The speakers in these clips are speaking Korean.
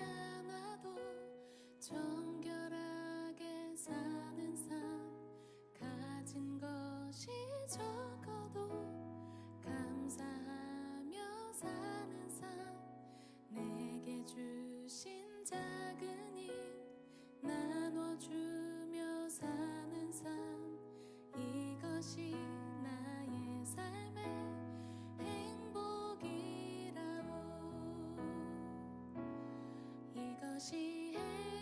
않아도 정결하게 사는 삶 가진 것이 적어도 감사하며 사는 삶 내게 주신 작은 일 나눠주 이것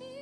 이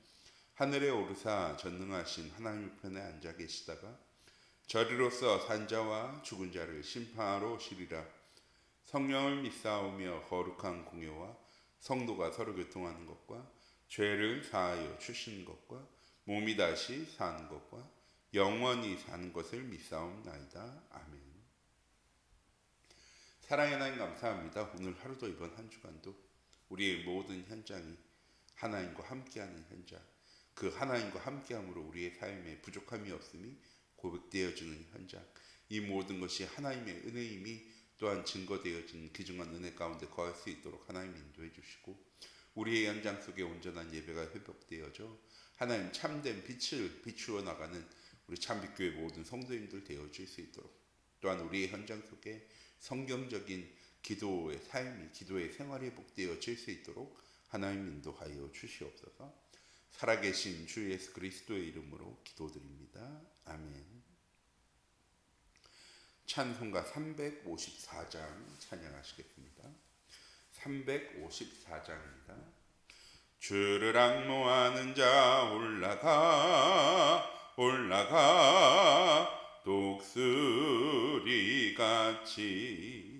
하늘에 오르사 전능하신 하나님 편에 앉아 계시다가 저리로서 산자와 죽은 자를 심판하러 오시리라 성령을 믿사오며 거룩한 공예와 성도가 서로 교통하는 것과 죄를 사하여 주시는 것과 몸이 다시 사는 것과 영원히 사는 것을 믿사옵나이다 아멘. 사랑의 하나님 감사합니다. 오늘 하루도 이번 한 주간도 우리의 모든 현장이 하나님과 함께하는 현장. 그 하나님과 함께함으로 우리의 삶에 부족함이 없음이 고백되어지는 현장. 이 모든 것이 하나님의 은혜임이 또한 증거되어진 귀중한 은혜 가운데 거할 수 있도록 하나님 인도해 주시고 우리의 현장 속에 온전한 예배가 회복되어져 하나님 참된 빛을 비추어 나가는 우리 참빛교회 모든 성도님들 되어질 수 있도록 또한 우리의 현장 속에 성경적인 기도의 삶이 기도의 생활이 회복되어질 수 있도록 하나님 인도하여 주시옵소서. 살아계신 주 예수 그리스도의 이름으로 기도드립니다. 아멘. 찬송가 354장 찬양하시겠습니다. 354장입니다. 주를 악모하는 자 올라가 올라가 독수리 같이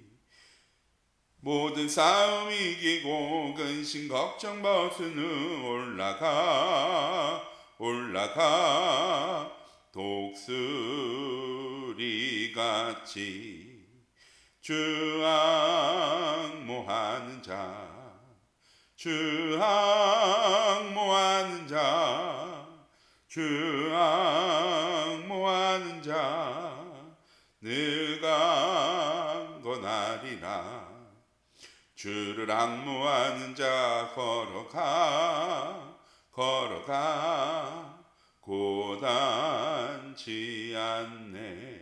모든 싸움 이기고 근심 걱정 벗은 올라가 올라가. 독수리 같이 주항모하는 자 주항모하는 자 주항모하는 자느 주를 악무하는 자 걸어가 걸어가. 고단치 않네.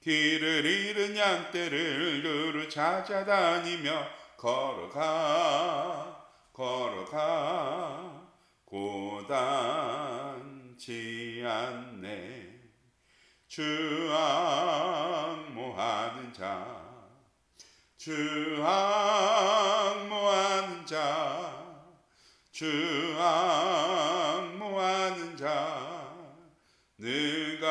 길을 잃은 양떼를 두루 찾아다니며 걸어가 걸어가. 고단치 않네. 주항모하는 자 주항모하는 자 주항모하는 자 느강건하리라.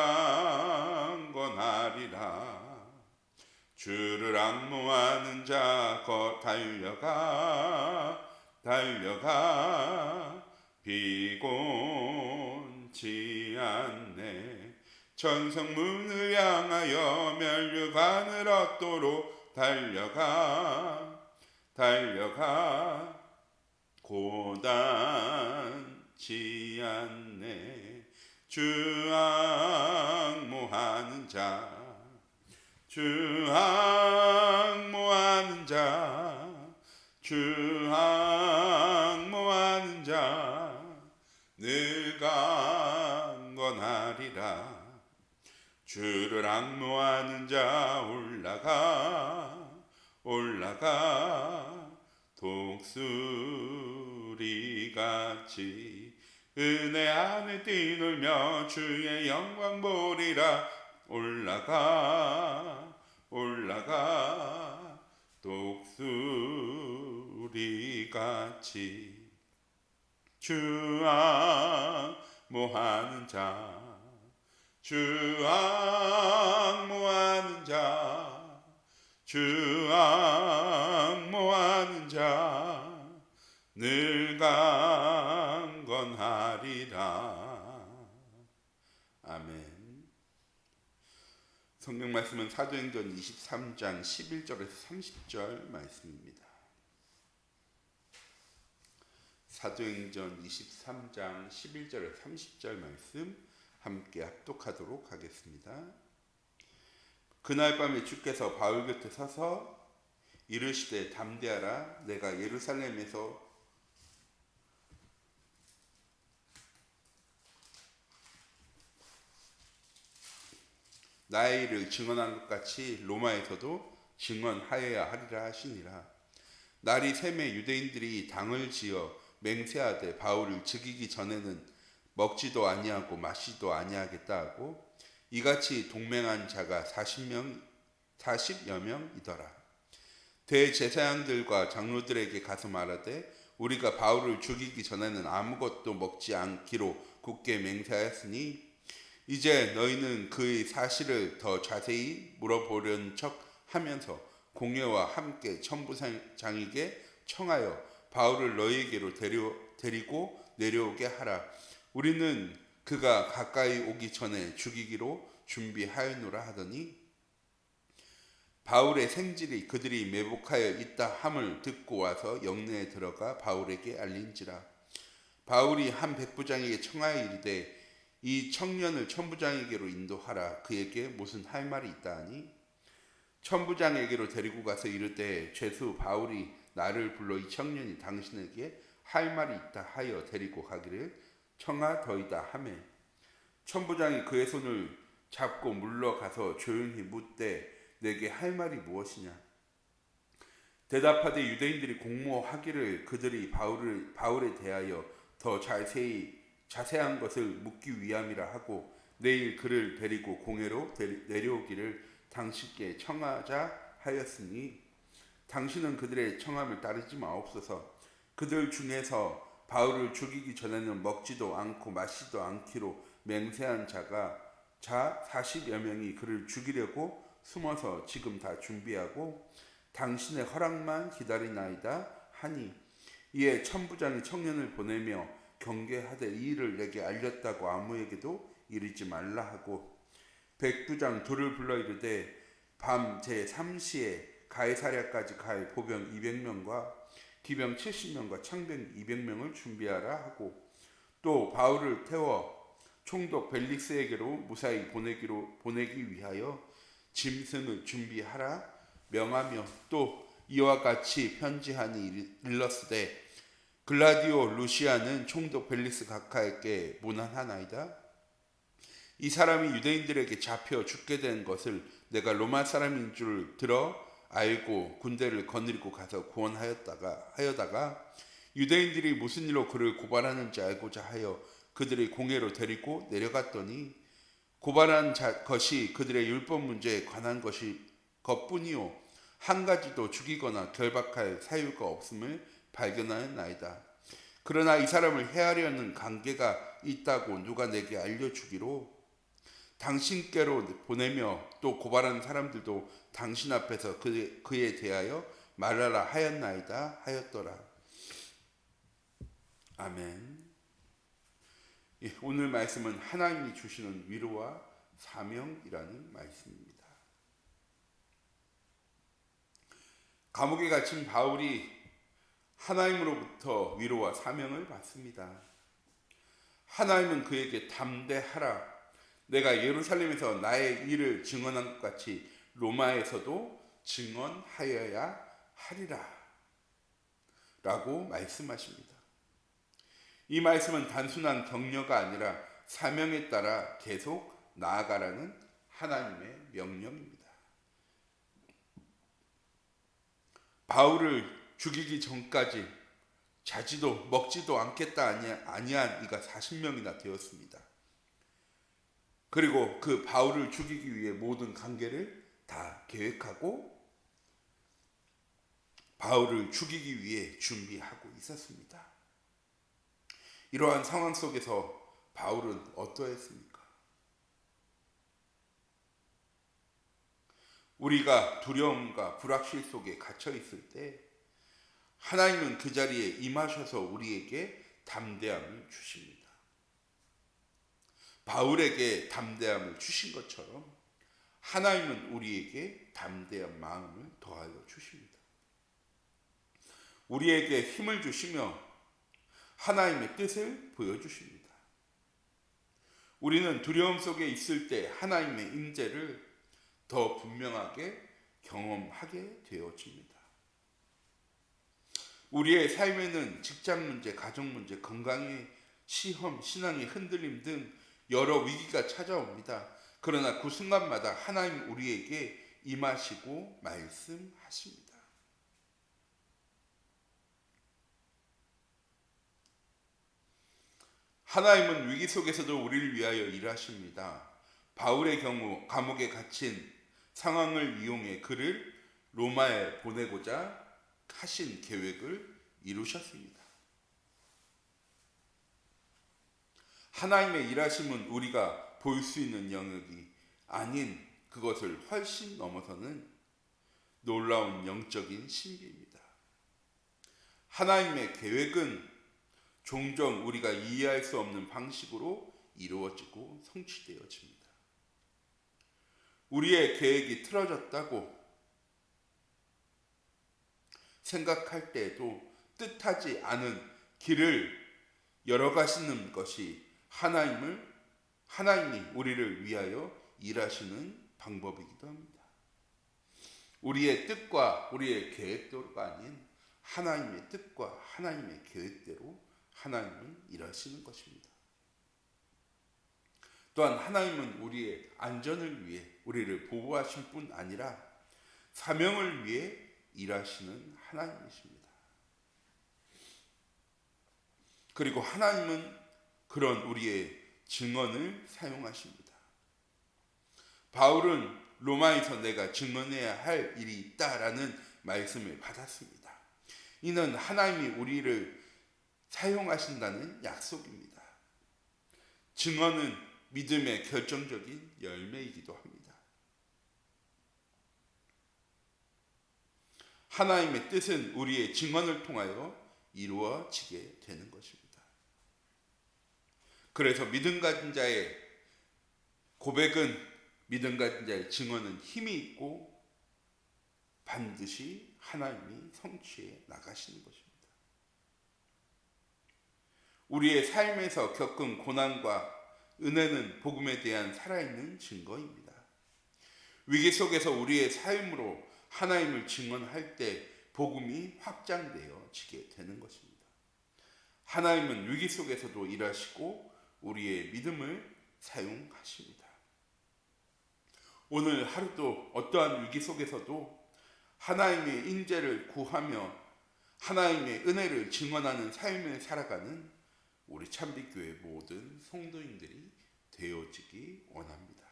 주를 악모하는 자거 달려가 달려가 비곤치 않네. 천성문을 향하여 멸류관을 얻도록 달려가 달려가 고단치 않네. 주항모하는 자 주항모하는 자 주항모하는 자 늘 강건하리라. 주를 악모하는 자 올라가 올라가 독수리 같이 은혜 안에 뛰놀며 주의 영광 보리라. 올라가 올라가 독수리 같이 주항모하는 자? 주항모하는 자 주항모하는 자 늘 강건하리라. 아멘. 성경 말씀은 사도행전 23장 11절에서 30절 말씀입니다. 사도행전 23장 11절에서 30절 말씀 함께 합독하도록 하겠습니다. 그날 밤에 주께서 바울 곁에 서서 이르시되 담대하라 내가 예루살렘에서 나의 일을 증언한 것 같이 로마에서도 증언하여야 하리라 하시니라. 날이 샘에 유대인들이 당을 지어 맹세하되 바울을 죽이기 전에는 먹지도 아니하고 마시도 아니하겠다 하고 이같이 동맹한 자가 40명 40여 명이더라. 대제사장들과 장로들에게 가서 말하되 우리가 바울을 죽이기 전에는 아무것도 먹지 않기로 굳게 맹세하였으니 이제 너희는 그의 사실을 더 자세히 물어보려는 척 하면서 공회와 함께 천부장에게 청하여 바울을 너희에게로 데려, 데리고 내려오게 하라. 우리는 그가 가까이 오기 전에 죽이기로 준비하였노라 하더니 바울의 생질이 그들이 매복하여 있다 함을 듣고 와서 영내에 들어가 바울에게 알린지라. 바울이 한 백부장에게 청하여 이르되 이 청년을 천부장에게로 인도하라. 그에게 무슨 할 말이 있다 하니? 천부장에게로 데리고 가서 이르되 죄수 바울이 나를 불러 이 청년이 당신에게 할 말이 있다 하여 데리고 가기를 청하더이다 하매 천부장이 그의 손을 잡고 물러가서 조용히 묻되 내게 할 말이 무엇이냐? 대답하되 유대인들이 공모하기를 그들이 바울을 바울에 대하여 더 자세히 자세한 것을 묻기 위함이라 하고 내일 그를 데리고 공회로 내려오기를 당신께 청하자 하였으니 당신은 그들의 청함을 따르지 마옵소서. 그들 중에서 바울을 죽이기 전에는 먹지도 않고 마시도 않기로 맹세한 자가 자 40여 명이 그를 죽이려고 숨어서 지금 다 준비하고 당신의 허락만 기다리나이다 하니 이에 천부장이 청년을 보내며 경계하되 이 일을 내게 알렸다고 아무에게도 이르지 말라 하고 백부장 둘을 불러 이르되 밤 제 3시에 가이사랴까지 갈 보병 200명과 기병 70명과 창병 200명을 준비하라 하고 또 바울을 태워 총독 벨릭스에게로 무사히 보내기로 보내기 위하여 짐승을 준비하라 명하며 또 이와 같이 편지하니 일렀으되 글라디오 루시아는 총독 벨릭스 각하에게 문안하나이다. 이 사람이 유대인들에게 잡혀 죽게 된 것을 내가 로마 사람인 줄 들어 알고 군대를 거느리고 가서 구원하였다가 하여다가 유대인들이 무슨 일로 그를 고발하는지 알고자 하여 그들의 공회로 데리고 내려갔더니 고발한 자, 것이 그들의 율법 문제에 관한 것이 것뿐이요 한 가지도 죽이거나 결박할 사유가 없음을 발견하였나이다. 그러나 이 사람을 해하려는 관계가 있다고 누가 내게 알려주기로 당신께로 보내며 또 고발한 사람들도 당신 앞에서 그, 그에 대하여 말하라 하였나이다 하였더라. 아멘. 예, 오늘 말씀은 하나님이 주시는 위로와 사명이라는 말씀입니다. 감옥에 갇힌 바울이 하나님으로부터 위로와 사명을 받습니다. 하나님은 그에게 담대하라. 내가 예루살렘에서 나의 일을 증언한 것 같이 로마에서도 증언하여야 하리라. 라고 말씀하십니다. 이 말씀은 단순한 격려가 아니라 사명에 따라 계속 나아가라는 하나님의 명령입니다. 바울을 죽이기 전까지 자지도 먹지도 않겠다 아니한 이가 40명이나 되었습니다. 그리고 그 바울을 죽이기 위해 모든 관계를 다 계획하고 바울을 죽이기 위해 준비하고 있었습니다. 이러한 상황 속에서 바울은 어떠했습니까? 우리가 두려움과 불확실 속에 갇혀 있을 때 하나님은 그 자리에 임하셔서 우리에게 담대함을 주십니다. 바울에게 담대함을 주신 것처럼 하나님은 우리에게 담대한 마음을 더하여 주십니다. 우리에게 힘을 주시며 하나님의 뜻을 보여주십니다. 우리는 두려움 속에 있을 때 하나님의 임재를 더 분명하게 경험하게 되어집니다. 우리의 삶에는 직장 문제, 가정 문제, 건강의 시험, 신앙의 흔들림 등 여러 위기가 찾아옵니다. 그러나 그 순간마다 하나님 우리에게 임하시고 말씀하십니다. 하나님은 위기 속에서도 우리를 위하여 일하십니다. 바울의 경우 감옥에 갇힌 상황을 이용해 그를 로마에 보내고자 하신 계획을 이루셨습니다. 하나님의 일하심은 우리가 볼 수 있는 영역이 아닌 그것을 훨씬 넘어서는 놀라운 영적인 신비입니다. 하나님의 계획은 종종 우리가 이해할 수 없는 방식으로 이루어지고 성취되어집니다. 우리의 계획이 틀어졌다고 생각할 때에도 뜻하지 않은 길을 열어가시는 것이 하나님을 하나님이 우리를 위하여 일하시는 방법이기도 합니다. 우리의 뜻과 우리의 계획대로가 아닌 하나님의 뜻과 하나님의 계획대로 하나님은 일하시는 것입니다. 또한 하나님은 우리의 안전을 위해 우리를 보호하실 뿐 아니라 사명을 위해 일하시는 하나님이십니다. 그리고 하나님은 그런 우리의 증언을 사용하십니다. 바울은 로마에서 내가 증언해야 할 일이 있다라는 말씀을 받았습니다. 이는 하나님이 우리를 사용하신다는 약속입니다. 증언은 믿음의 결정적인 열매이기도 합니다. 하나님의 뜻은 우리의 증언을 통하여 이루어지게 되는 것입니다. 그래서 믿음 가진 자의 고백은 믿음 가진 자의 증언은 힘이 있고 반드시 하나님이 성취해 나가시는 것입니다. 우리의 삶에서 겪은 고난과 은혜는 복음에 대한 살아있는 증거입니다. 위기 속에서 우리의 삶으로 하나님을 증언할 때 복음이 확장되어지게 되는 것입니다. 하나님은 위기 속에서도 일하시고 우리의 믿음을 사용하십니다. 오늘 하루도 어떠한 위기 속에서도 하나님의 인재를 구하며 하나님의 은혜를 증언하는 삶을 살아가는 우리 참빛교회 모든 성도인들이 되어지기 원합니다.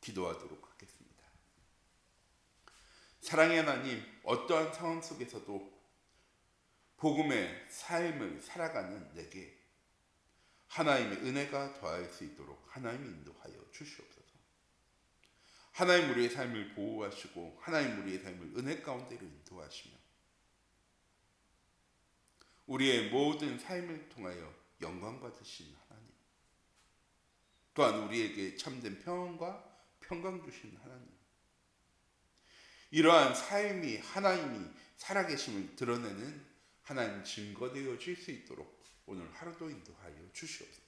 기도하도록 하겠습니다. 사랑의 하나님, 어떠한 상황 속에서도 복음의 삶을 살아가는 내게 하나님의 은혜가 더할 수 있도록 하나님 인도하여 주시옵소서. 하나님 우리의 삶을 보호하시고 하나님 우리의 삶을 은혜 가운데로 인도하시며 우리의 모든 삶을 통하여 영광 받으신 하나님 또한 우리에게 참된 평안과 평강 주신 하나님 이러한 삶이 하나님이 살아계심을 드러내는 하나님 증거되어 줄수 있도록 오늘 하루도 인도하여 주시옵소서.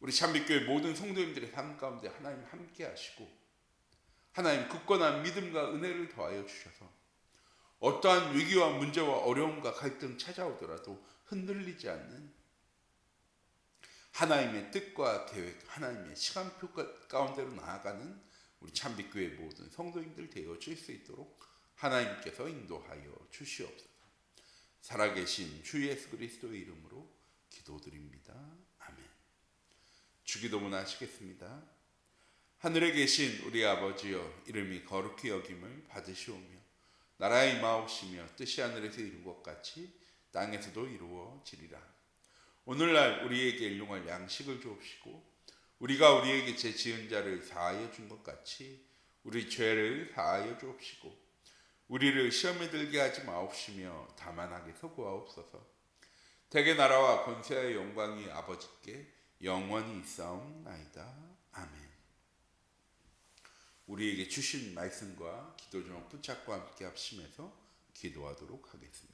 우리 참빛교회 모든 성도님들의 삶 가운데 하나님 함께 하시고 하나님 굳건한 믿음과 은혜를 더하여 주셔서 어떠한 위기와 문제와 어려움과 갈등 찾아오더라도 흔들리지 않는 하나님의 뜻과 계획, 하나님의 시간표 가운데로 나아가는 우리 참빛교회 모든 성도님들 되어 줄 수 있도록 하나님께서 인도하여 주시옵소서. 살아계신 주 예수 그리스도의 이름으로 기도드립니다. 아멘. 주기도문 하시겠습니다. 하늘에 계신 우리 아버지여 이름이 거룩히 여김을 받으시오며 나라의 마옵시며 뜻이 하늘에서 이룬 것 같이 땅에서도 이루어지리라. 오늘날 우리에게 일용할 양식을 주옵시고 우리가 우리에게 제 지은 자를 사하여 준 것 같이 우리 죄를 사하여 주옵시고 우리를 시험에 들게 하지 마옵시며 다만 하게서 구하옵소서. 대개 나라와 권세의 영광이 아버지께 영원히 있사옵나이다. 아멘. 우리에게 주신 말씀과 기도 제목 붙잡고 함께 합심해서 기도하도록 하겠습니다.